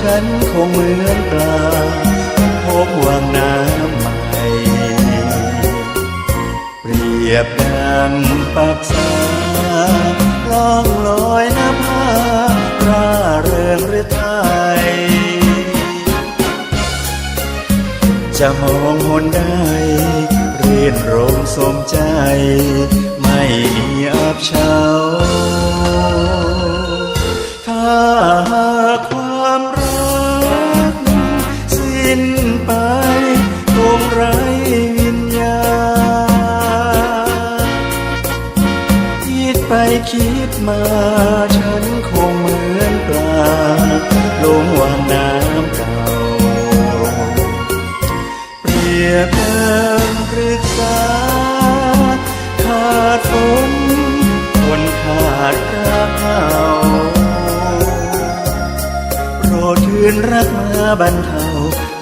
ฉันคงเหมือนปลาพบวางน้ำใหม่เปรียบดังปักษาล่องลอยน้ำพาร่าเริงหรือไทยจะมองหนได้เรียนรมสมใจ มาฉันคงเหมือนปลาลงวางน้ำเก่า เปรียบดังปรึกษา ขาดฝนคนขาดรักเราโปรดคืนรักมาบรรเทา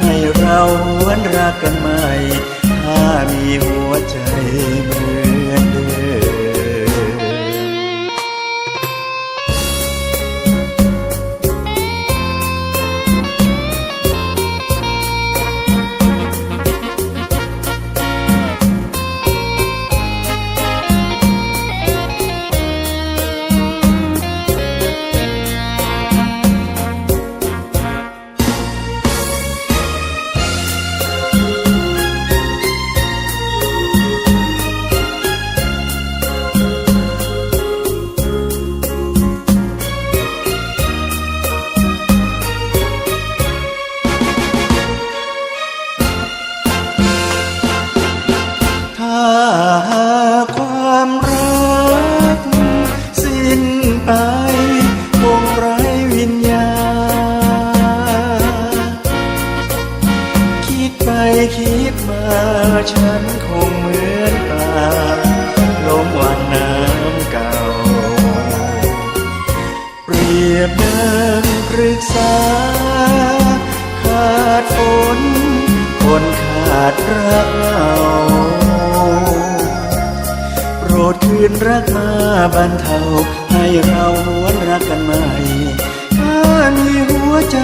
ให้เราหวนรักกันใหม่ ฉันคงเหมือนปลาลมวันน้ำเก่า เปรียบเดินปรึกษา ขาดฝนคนขาดรักเราโปรดคืนรักมาบันเทา ให้เราหวนรักกันใหม่ถ้ามีหัวใจ